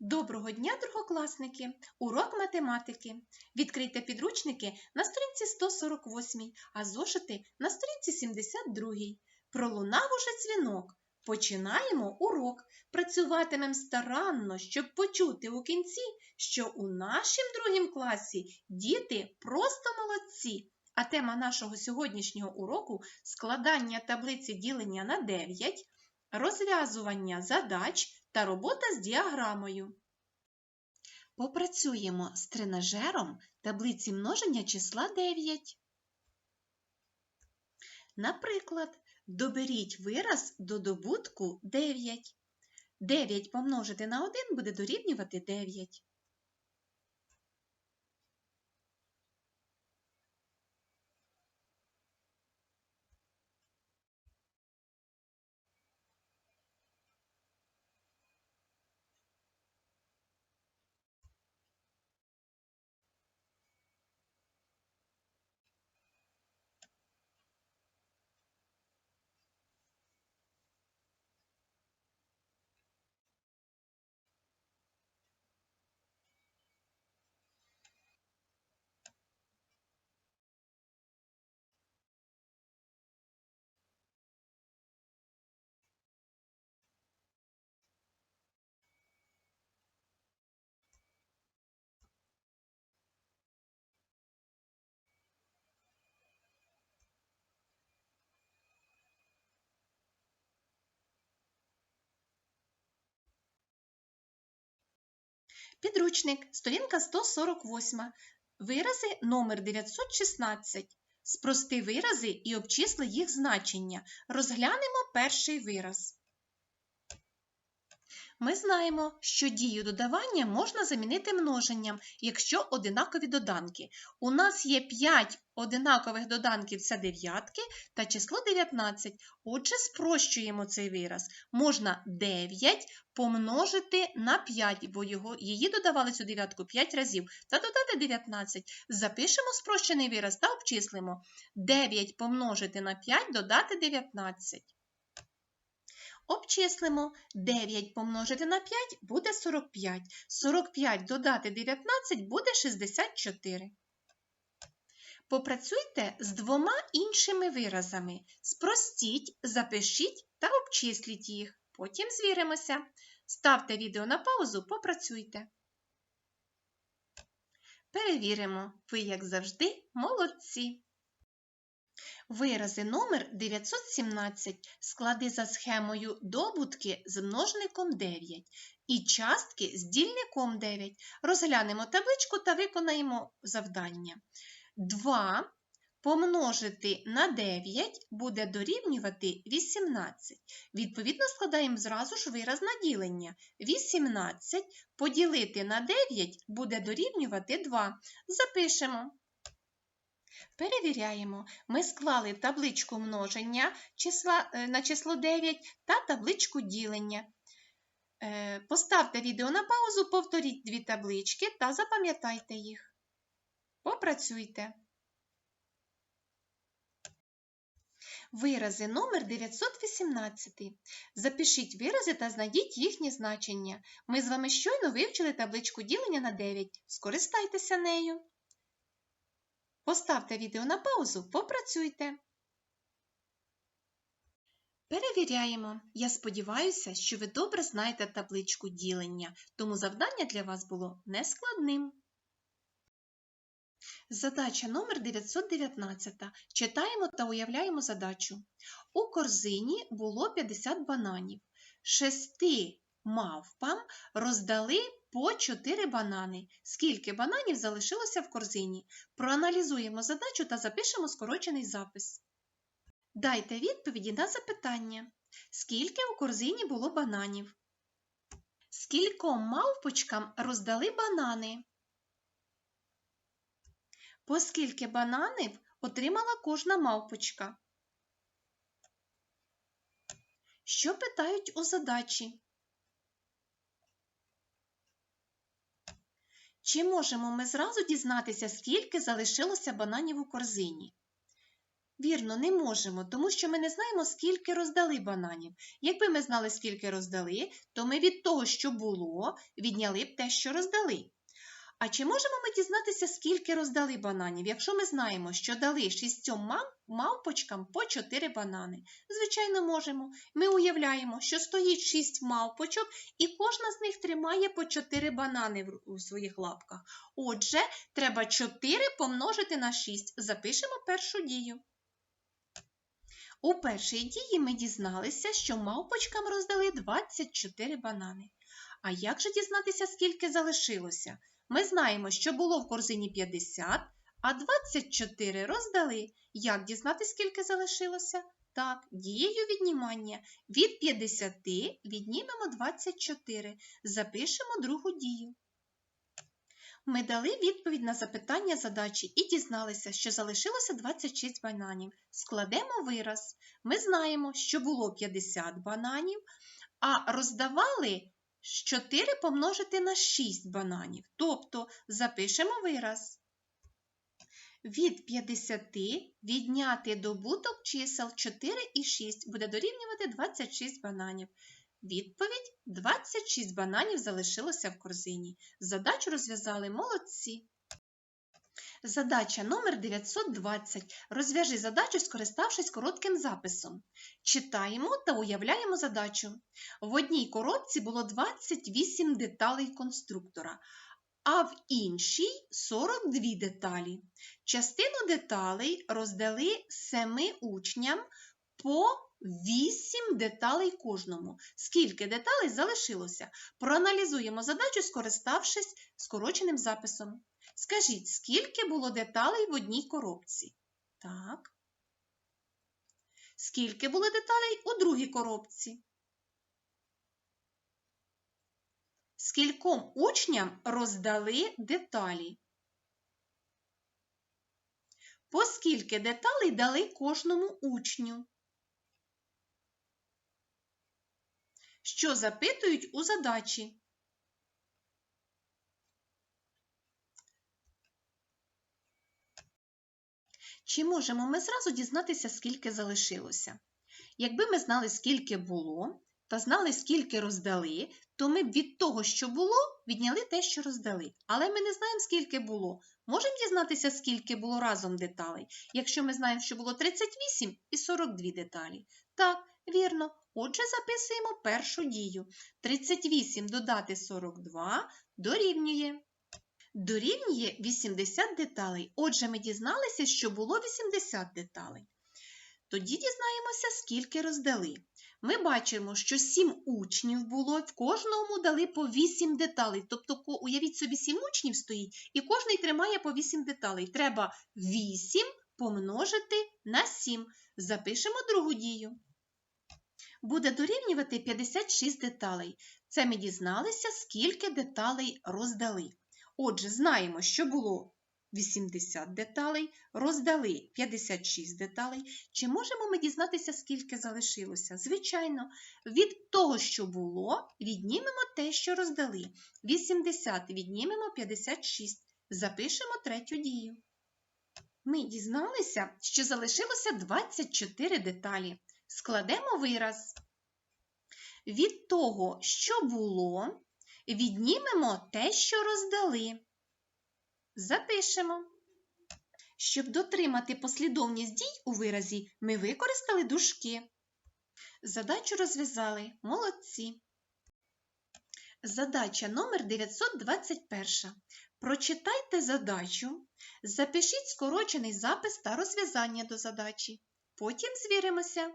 Доброго дня, другокласники! Урок математики. Відкрийте підручники на сторінці 148, а зошити на сторінці 72. Пролунав уже дзвінок. Починаємо урок. Працюватимем старанно, щоб почути у кінці, що у нашім другім класі діти просто молодці. А тема нашого сьогоднішнього уроку складання таблиці ділення на 9, розв'язування задач та робота з діаграмою. Попрацюємо з тренажером таблиці множення числа 9. Наприклад, доберіть вираз до добутку 9. 9 помножити на 1 буде дорівнювати 9. Підручник, сторінка 148. Вирази номер 916. Спрости вирази і обчисли їх значення. Розглянемо перший вираз. Ми знаємо, що дію додавання можна замінити множенням, якщо одинакові доданки. У нас є 5 одинакових доданків це дев'ятки та число 19. Отже, спрощуємо цей вираз. Можна 9 помножити на 5, бо його, її додавали цю дев'ятку 5 разів, та додати 19. Запишемо спрощений вираз та обчислимо. 9 помножити на 5 додати 19. Обчислимо 9 помножити на 5 буде 45. 45 додати 19 буде 64. Попрацюйте з двома іншими виразами. Спростіть, запишіть та обчисліть їх. Потім звіримося. Ставте відео на паузу, попрацюйте. Перевіримо. Ви, як завжди, молодці. Вирази номер 917 склади за схемою добутки з множником 9 і частки з дільником 9. Розглянемо табличку та виконаємо завдання. 2 помножити на 9 буде дорівнювати 18. Відповідно, складаємо зразу ж вираз на ділення. 18 поділити на 9 буде дорівнювати 2. Запишемо. Перевіряємо. Ми склали табличку множення числа, на число 9 та табличку ділення. Е, поставте відео на паузу, повторіть дві таблички та запам'ятайте їх. Попрацюйте. Вирази номер 918. Запишіть вирази та знайдіть їхні значення. Ми з вами щойно вивчили табличку ділення на 9. Скористайтеся нею. Поставте відео на паузу, попрацюйте. Перевіряємо. Я сподіваюся, що ви добре знаєте табличку ділення, тому завдання для вас було нескладним. Задача номер 919. Читаємо та уявляємо задачу. У корзині було 50 бананів. Шести мавпам роздали по 4 банани. Скільки бананів залишилося в корзині? Проаналізуємо задачу та запишемо скорочений запис. Дайте відповіді на запитання. Скільки у корзині було бананів? Скільком мавпочкам роздали банани? По скільки бананів отримала кожна мавпочка? Що питають у задачі? Чи можемо ми зразу дізнатися, скільки залишилося бананів у корзині? Вірно, не можемо, тому що ми не знаємо, скільки роздали бананів. Якби ми знали, скільки роздали, то ми від того, що було, відняли б те, що роздали. А чи можемо ми дізнатися, скільки роздали бананів, якщо ми знаємо, що дали шістьом мав- мавпочкам по 4 банани? Звичайно, можемо. Ми уявляємо, що стоїть 6 мавпочок, і кожна з них тримає по 4 банани у своїх лапках. Отже, треба 4 помножити на 6. Запишемо першу дію. У першій дії ми дізналися, що мавпочкам роздали 24 банани. А як же дізнатися, скільки залишилося? Ми знаємо, що було в корзині 50, а 24 роздали. Як дізнатися, скільки залишилося? Так, дією віднімання. Від 50 віднімемо 24. Запишемо другу дію. Ми дали відповідь на запитання задачі і дізналися, що залишилося 26 бананів. Складемо вираз. Ми знаємо, що було 50 бананів, а роздавали 4 помножити на 6 бананів. Тобто запишемо вираз. Від 50 відняти добуток чисел 4 і 6 буде дорівнювати 26 бананів. Відповідь 26 бананів залишилося в корзині. Задачу розв'язали молодці. Задача номер 920. Розв'яжи задачу, скориставшись коротким записом. Читаємо та уявляємо задачу. В одній коробці було 28 деталей конструктора, а в іншій 42 деталі. Частину деталей роздали 7 учням по 8 деталей кожному. Скільки деталей залишилося? Проаналізуємо задачу, скориставшись скороченим записом. Скажіть, скільки було деталей в одній коробці? Так. Скільки було деталей у другій коробці? Скільком учням роздали деталі? По скільки деталей дали кожному учню? Що запитують у задачі? Чи можемо ми зразу дізнатися, скільки залишилося? Якби ми знали, скільки було, та знали, скільки роздали, то ми б від того, що було, відняли те, що роздали. Але ми не знаємо, скільки було. Можемо дізнатися, скільки було разом деталей, якщо ми знаємо, що було 38 і 42 деталі. Так, вірно. Отже, записуємо першу дію. 38 додати 42 дорівнює. Дорівнює 80 деталей. Отже, ми дізналися, що було 80 деталей. Тоді дізнаємося, скільки роздали. Ми бачимо, що 7 учнів було, в кожному дали по 8 деталей. Тобто, уявіть собі, 7 учнів стоїть, і кожний тримає по 8 деталей. Треба 8 помножити на 7. Запишемо другу дію. Буде дорівнювати 56 деталей. Це ми дізналися, скільки деталей роздали. Отже, знаємо, що було 80 деталей, роздали 56 деталей. Чи можемо ми дізнатися, скільки залишилося? Звичайно, від того, що було, віднімемо те, що роздали. 80 віднімемо 56. Запишемо третю дію. Ми дізналися, що залишилося 24 деталі. Складемо вираз. Від того, що було, віднімемо те, що роздали. Запишемо. Щоб дотримати послідовність дій у виразі, ми використали дужки. Задачу розв'язали. Молодці. Задача номер 921. Прочитайте задачу, запишіть скорочений запис та розв'язання до задачі. Потім звіримося.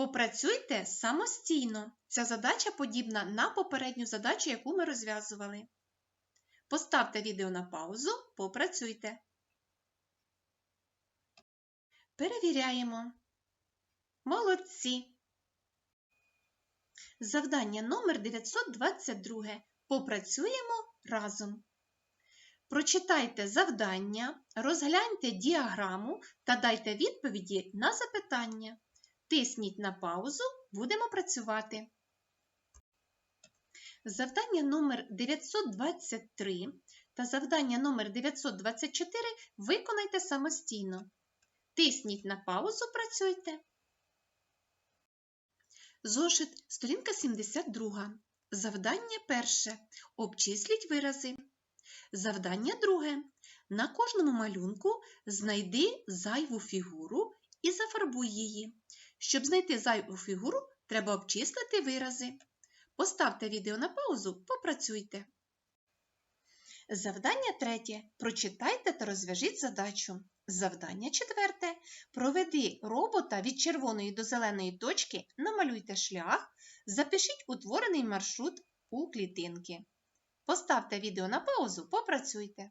Попрацюйте самостійно. Ця задача подібна на попередню задачу, яку ми розв'язували. Поставте відео на паузу, попрацюйте. Перевіряємо. Молодці. Завдання номер 922. Попрацюємо разом. Прочитайте завдання, розгляньте діаграму та дайте відповіді на запитання. Тисніть на паузу, будемо працювати. Завдання номер 923 та завдання номер 924 виконайте самостійно. Тисніть на паузу, працюйте. Зошит, сторінка 72. Завдання перше. Обчисліть вирази. Завдання друге. На кожному малюнку знайди зайву фігуру і зафарбуй її. Щоб знайти зайву фігуру, треба обчислити вирази. Поставте відео на паузу, попрацюйте. Завдання третє. Прочитайте та розв'яжіть задачу. Завдання четверте. Проведи робота від червоної до зеленої точки, намалюйте шлях, запишіть утворений маршрут у клітинки. Поставте відео на паузу, попрацюйте.